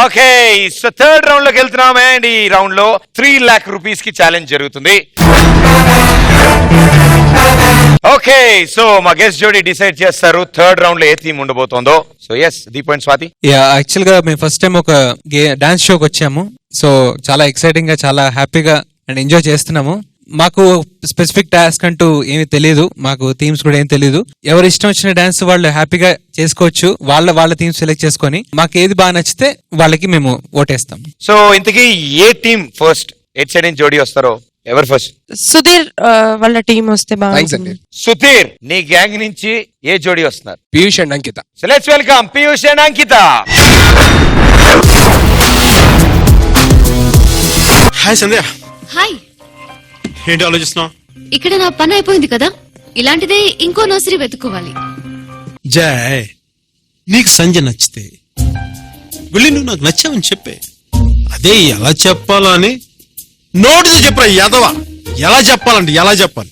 Okay so third రౌండ్లోకి వెళ్తున్నాం and. ఈ రౌండ్లో త్రీ లాక్ రూపీస్కి ఛాలెంజ్ జరుగుతుంది. ఓకే సో మా గెస్ట్ జోడి డిసైడ్ చేస్తారు థర్డ్ రౌండ్లో ఏ theme ఉండబోతోందో. So S Deep and Swathi. Yeah యాక్చువల్గా మేము ఫస్ట్ టైం ఒక గే డాన్స్ షోకి వచ్చాము. సో చాలా ఎక్సైటింగ్గా చాలా హ్యాపీగా అండ్ ఎంజాయ్ చేస్తున్నాము. మాకు స్పెసిఫిక్ టాస్క్ అంటూ ఏమీ తెలియదు మాకు థీమ్స్ కూడా ఏం తెలియదు ఎవరు ఇష్టం వచ్చిన డాన్స్ వాళ్ళు హ్యాపీగా చేసుకోవచ్చు వాళ్ళ వాళ్ళ థీమ్స్ సెలెక్ట్ చేసుకొని మాకు ఏది బాగా నచ్చితే వాళ్ళకి మేము ఓటేస్తాం. సో ఇంతకీ ఏ టీమ్ ఫస్ట్ ఎట్ సైడ్ నుంచి జోడీ వస్తారో? ఎవరు ఫస్ట్ సుధీర్ వాళ్ళ టీం వస్తే బాగుంటుంది. సుధీర్ నీ గ్యాంగ్ నుంచి ఏ జోడీ వస్తున్నారు? Piyush and Ankita. So let's welcome Piyush and Ankita. Hi Sandhya hi ఏంటి ఆలోచిస్తున్నావు? ఇక్కడ నా పని అయిపోయింది కదా. ఇలాంటిదే ఇంకో నర్సరీ వెతుక్కోవాలి. జయ్ నీకు సంజయ్ నచ్చితే వెళ్ళి నువ్వు నాకు నచ్చావని చెప్పే. అదే ఎలా చెప్పాలా అని నోటితో చెప్పరా ఎదవా ఎలా చెప్పాలంటే ఎలా చెప్పాలి?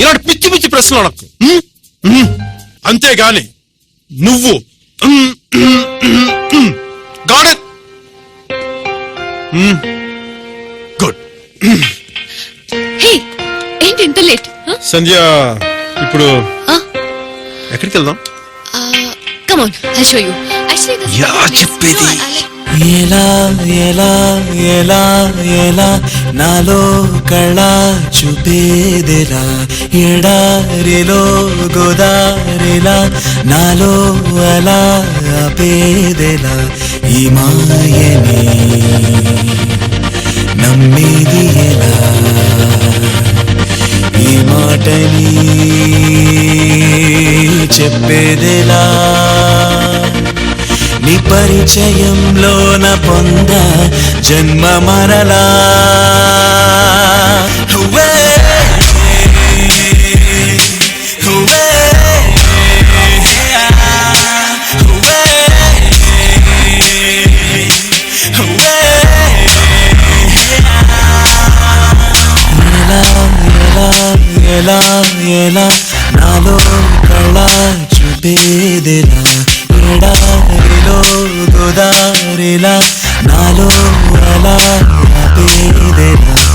ఇలాంటి పిచ్చి పిచ్చి ప్రశ్నలు అడక్కు. అంతేగాని నువ్వు గాడ్. గుడ్. సంధ్య ఇప్పుడు ఎక్కడికి వెళ్దాం? కమాన్ ఐ షో యూ ఎలా చెప్పేది? ఎలా ఎలా ఎలా ఎలా నాలో కళ చూపేదెలా ఎడారిలో గోదారిలా నాలో అలా ఆపేదెలా ఈ మాయని నమ్మేది ఎలా? మాటని చెప్పేదెలా? నీ పరిచయంలోన పొంద జన్మ మరలా ఎలా ఎలా నాలో కళ చూపేదిలా? ఎడారిలో దుదారిలా నాలో అలా పేదిలా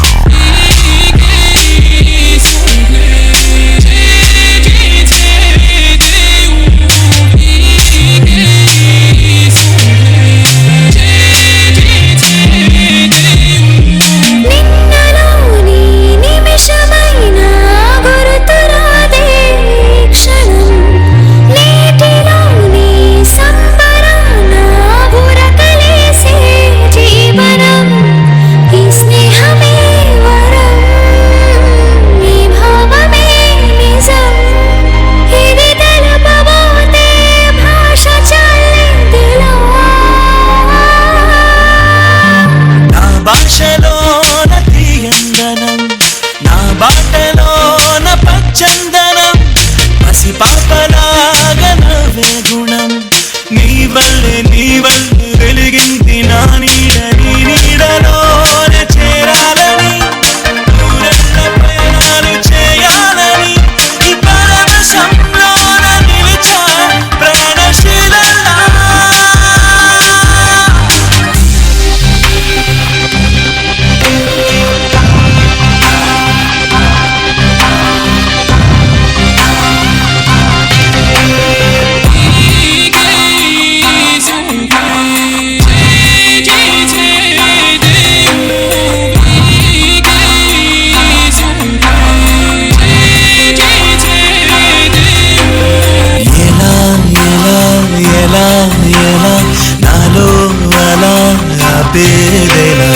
చెప్పేదేలా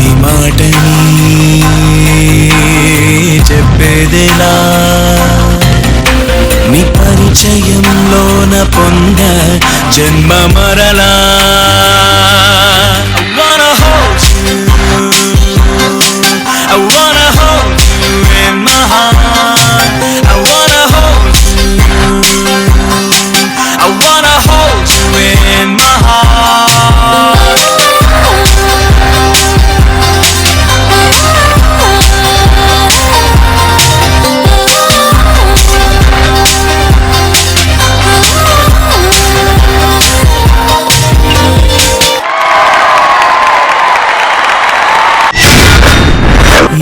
ఈ మాటని చెప్పేదేలా? నీ పరిచయంలోన పొంద జన్మ మరలా?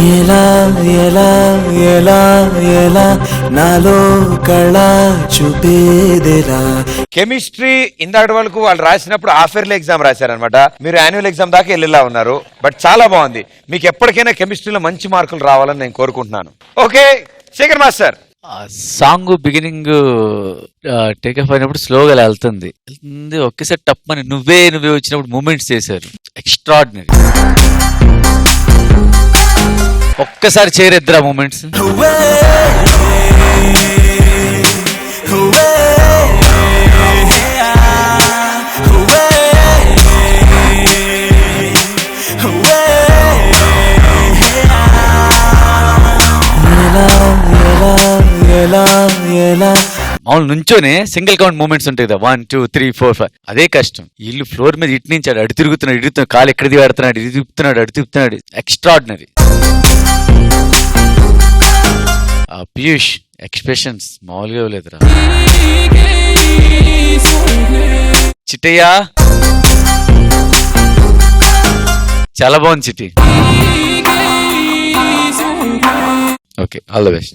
ఎలా ఎలా ఎలా ఎలా నాలో కళ చూపేదెలా? కెమిస్ట్రీ ఇందాటి వరకు వాళ్ళు రాసినప్పుడు హాఫ్ ఇయర్లీ ఎగ్జామ్ రాశారనమాట మీరు యాన్యువల్ ఎగ్జామ్ దాకా వెళ్ళేలా ఉన్నారు. బట్ చాలా బాగుంది. మీకు ఎప్పటికైనా కెమిస్ట్రీలో మంచి మార్కులు రావాలని నేను కోరుకుంటున్నాను. Okay Shekhar master. Song beginning take up అయినప్పుడు స్లోగా వెళ్తుంది. వెళ్తుంది ఒకేసారి టప్ అని నువ్వే నువ్వే వచ్చినప్పుడు మూమెంట్స్ చేశారు. ఎక్స్ట్రాడినరీ ఒక్కసారి చేరిద్దరా మూమెంట్స్? మామూలు నుంచోనే సింగిల్ కౌంట్ మూమెంట్స్ ఉంటాయి కదా. One two three four five. అదే కష్టం. వీళ్ళు ఫ్లోర్ మీద ఇటు నుంచి అడు తిరుగుతున్నాడు ఇడుతున్నాడు కాలు ఎక్కడ దిగాడుతున్నాడు ఇది తిప్పుతున్నాడు అడు తిప్పుతున్నాడు. ఎక్స్ట్రాడినరీ పీయూష్ ఎక్స్ప్రెషన్స్ మామూలుగా ఇవ్వలేదురా. చిట్టయ్యా. చాలా బాగుంది Chitti. Okay all the best.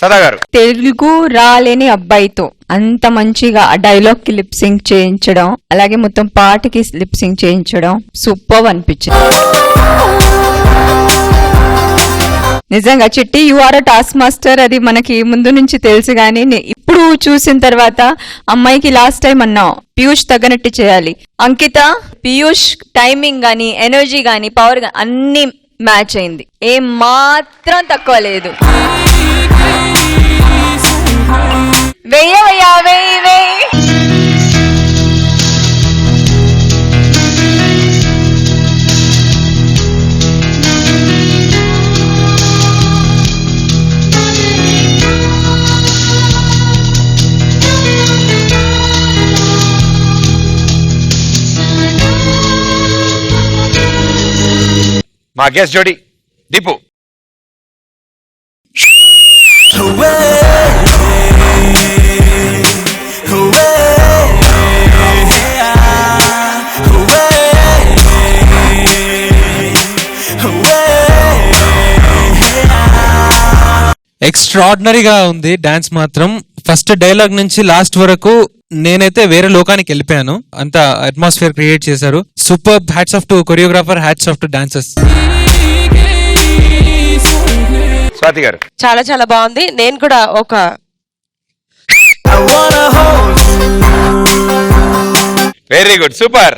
Sada గారు. తెలుగు రాలేని అబ్బాయితో అంత మంచిగా ఆ డైలాగ్కి లిప్ సింక్ చేయించడం అలాగే మొత్తం పాటకి లిప్ సింక్ చేయించడం సూపర్ అనిపించింది. నిజంగా Chitti you are task master అది మనకి ముందు నుంచి తెలుసు కానీ ఇప్పుడు చూసిన తర్వాత అమ్మాయికి లాస్ట్ టైం అన్నావు పీయూష్ తగ్గనట్టు చేయాలి. అంకిత పీయూష్ టైమింగ్ కానీ ఎనర్జీ కానీ పవర్ కానీ అన్ని మ్యాచ్ అయింది. ఏం మాత్రం తక్కువ లేదు. వెయ్యవయ్యా వెయ్యి వెయ్యి. మా గెస్ట్ జోడి దీపు. ఎక్స్ట్రాడినరీగా ఉంది డాన్స్ మాత్రం. ఫస్ట్ డైలాగ్ నుంచి లాస్ట్ వరకు నేనైతే వేరే లోకానికి వెళ్ళిపోయాను. అంత అట్మాస్ఫియర్ క్రియేట్ చేశారు. Super hats off to choreographer hats off to dancers Swathi గారు. చాలా చాలా బాగుంది. నేను కూడా ఒక వెరీ గుడ్ సూపర్